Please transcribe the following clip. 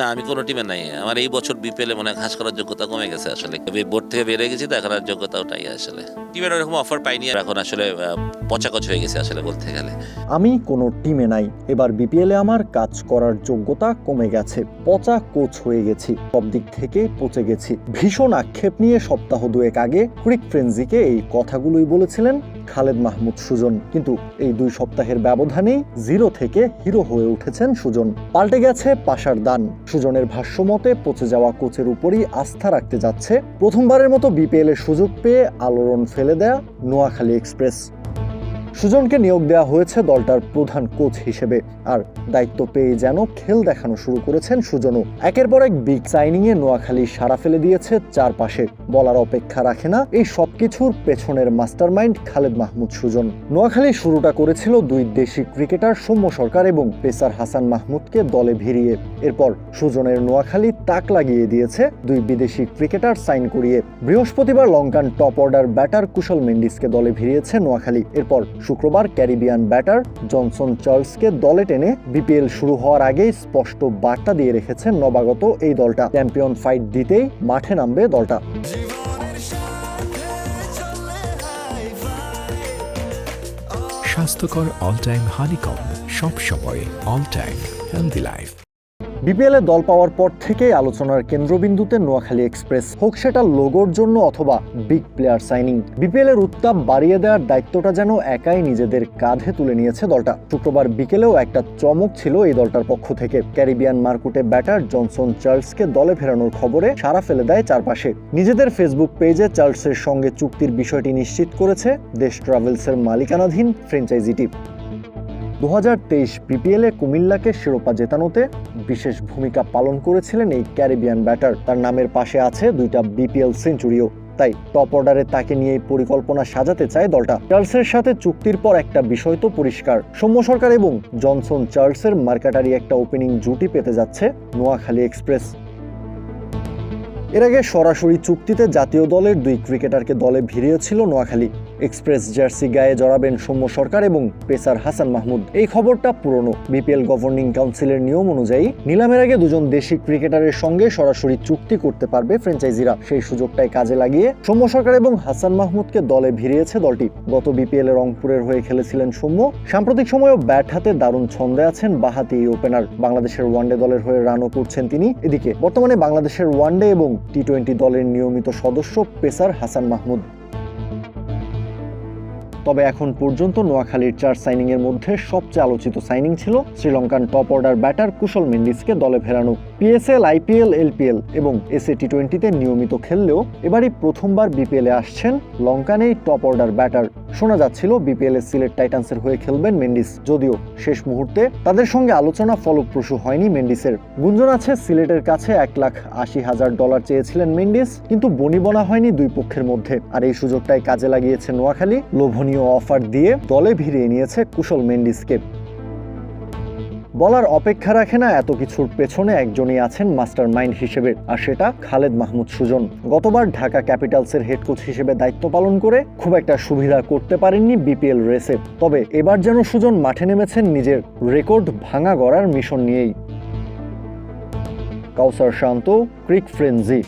না, আমি কোনো টিমে নাই। আমার এই বছর বিপিএল মনে হয় ঘাস করার যোগ্যতা কমে গেছে আসলে। বোর্ড থেকে বেরিয়ে গেছি তো যোগ্যতাও নাই আসলে। টিমের ওরকম অফার পাইনি এখন আসলে পচাকচ হয়ে গেছে আসলে বলতে গেলে। আমি কোনো টিমে নাই। এবার বিপিএলে আমার কাজ করার যোগ্যতা কমে গেছে। পচা কোচ হয়ে গেছি, সব দিক থেকে পচে গেছি। ভীষণ আক্ষেপ নিয়ে সপ্তাহ দুয়েক আগে ক্রিক ফ্রেন্সিকে এই কথাগুলোই বলেছিলেন খালেদ মাহমুদ সুজন। কিন্তু এই দুই সপ্তাহের ব্যবধানেই জিরো থেকে হিরো হয়ে উঠেছেন সুজন। পাল্টে গেছে পাশার দান। সুজনের ভাষ্যমতে পচে যাওয়া কোচের উপরই আস্থা রাখতে যাচ্ছে। প্রথমবারের মতো বিপিএল এর সুযোগ পেয়ে আলোড়ন ফেলে দেয়া নোয়াখালী এক্সপ্রেস। সুজনকে নিয়োগ দেওয়া হয়েছে দলটার প্রধান কোচ হিসেবে। আর দায়িত্ব পেয়ে যেন খেল দেখানো শুরু করেছেন সুজনও। একের পর এক বিগ সাইনিং এ নোয়াখালী সারা ফেলে দিয়েছে চারপাশে। বলার অপেক্ষা রাখে না এই সবকিছুর পেছনের মাস্টারমাইন্ড খালেদ মাহমুদ সুজন। নোয়াখালী শুরুটা করেছিল দুই দেশি ক্রিকেটার সৌম্য সরকার এবং পেসার হাসান মাহমুদকে দলে ভিড়িয়ে। এরপর সুজনের নোয়াখালী তাক লাগিয়ে দিয়েছে দুই বিদেশি ক্রিকেটার সাইন করিয়ে। বৃহস্পতিবার Lankan top order batter Kusal মেন্ডিসকে দলে ভিড়িয়েছে নোয়াখালী। এরপর শুক্রবার ক্যারিবিয়ান ব্যাটার জনসন চার্লসকে দলে টেনে বিপিএল শুরু হওয়ার আগেই স্পষ্ট বার্তা দিয়ে রেখেছে নবাগত এই দলটা। চ্যাম্পিয়ন ফাইট দিতেই মাঠে নামবে দলটা। স্বাস্থ্যকর অল টাইম হানিকম সব সময় all time healthy life BPL দল পাওয়ার পর থেকেই আলোচনার কেন্দ্রবিন্দুতে নোয়াখালী এক্সপ্রেস, হোক সেটা লোগোর জন্য অথবা বিগ প্লেয়ার সাইনিং। বিপিএল এর উত্তাপ বাড়িয়ে দেওয়ার দায়িত্বটা যেন একাই নিজেদের কাঁধে তুলে নিয়েছে দলটা। শুক্রবার বিকেলেও একটা চমক ছিল এই দলটার পক্ষ থেকে। ক্যারিবিয়ান মার্কুটে ব্যাটার জনসন চার্লসকে দলে ফেরানোর খবরে সারা ফেলে দেয় চারপাশে। নিজেদের ফেসবুক পেজে চার্লসের সঙ্গে চুক্তির বিষয়টি নিশ্চিত করেছে দেশ ট্রাভেলসের মালিকানাধীন ফ্র্যাঞ্চাইজিটি। দু হাজার তেইশ বিপিএলে কুমিল্লাকে শিরোপা জেতানোতে বিশেষ ভূমিকা পালন করেছিলেন এই ক্যারিবিয়ান ব্যাটার। তার নামের পাশে আছে দুইটা বিপিএল সেঞ্চুরিও। তাই টপ অর্ডারে তাকে নিয়ে পরিকল্পনা সাজাতে চায় দলটা। চার্লসের সাথে চুক্তির পর একটা বিষয় তো পরিষ্কার। সৌম্য সরকার এবং জনসন চার্লসের মার্কাটারি একটা ওপেনিং জুটি পেতে যাচ্ছে নোয়াখালী এক্সপ্রেস। এর আগে সরাসরি চুক্তিতে জাতীয় দলের দুই ক্রিকেটারকে দলে ভিড়িয়েছিল নোয়াখালী। এক্সপ্রেস জার্সি গায়ে জড়াবেন সৌম্য সরকার এবং পেসার হাসান মাহমুদ। এই খবরটা পুরনো। বিপিএল গভর্নিং কাউন্সিলের নিয়ম অনুযায়ী নিলামের আগে দুজন দেশি ক্রিকেটারের সঙ্গে সরাসরি চুক্তি করতে পারবে ফ্র্যাঞ্চাইজিরা। সেই সুযোগটাই কাজে লাগিয়ে সৌম্য সরকার এবং হাসান মাহমুদকে দলে ভিড়িয়েছে দলটি। গত বিপিএল রংপুরের হয়ে খেলেছিলেন সৌম্য। সাম্প্রতিক সময়েও ব্যাট হাতে দারুণ ছন্দে আছেন বাহাতি এই ওপেনার। বাংলাদেশের ওয়ানডে দলের হয়ে রানও করছেন তিনি। এদিকে বর্তমানে বাংলাদেশের ওয়ানডে এবং টি টোয়েন্টি দলের নিয়মিত সদস্য পেসার হাসান মাহমুদ। তবে এখন পর্যন্ত নোয়াখালীর চার সাইনিং এর মধ্যে সবচেয়ে আলোচিত সাইনিং ছিল Sri Lankan top order batter Kusal মেন্ডিসকে দলে ফেরানো। পিএসএল, আইপিএল, এলপিএল এবং এসএ টি টোয়েন্টিতে নিয়মিত খেললেও এবারই প্রথমবার বিপিএলে আসছেন লঙ্কান এই টপ অর্ডার ব্যাটার। শোনা যাচ্ছিল বিপিএল এর সিলেট টাইটান্সের হয়ে খেলবেন মেন্ডিস। যদিও শেষ মুহূর্তে তাদের সঙ্গে আলোচনা ফলপ্রসূ হয়নি মেন্ডিসের। গুঞ্জন আছে, সিলেটের কাছে এক লাখ আশি হাজার ডলার চেয়েছিলেন মেন্ডিস, কিন্তু বনিবনা হয়নি দুই পক্ষের মধ্যে। আর এই সুযোগটাই কাজে লাগিয়েছে নোয়াখালী। লোভনীয় অফার দিয়ে দলে ভিড়িয়ে নিয়েছে কুশল মেন্ডিসকে। বলার অপেক্ষা রাখে না এত কিছুর পেছনে একজনই আছেন মাস্টার মাইন্ড হিসেবে, আর সেটা খালেদ মাহমুদ সুজন। গতবার ঢাকা ক্যাপিটালসের হেড কোচ হিসেবে দায়িত্ব পালন করে খুব একটা সুবিধা করতে পারেননি বিপিএল রেসে। তবে এবার যেন সুজন মাঠে নেমেছেন নিজের রেকর্ড ভাঙা গড়ার মিশন নিয়েই। Kawsar Shanto, crick frenzy.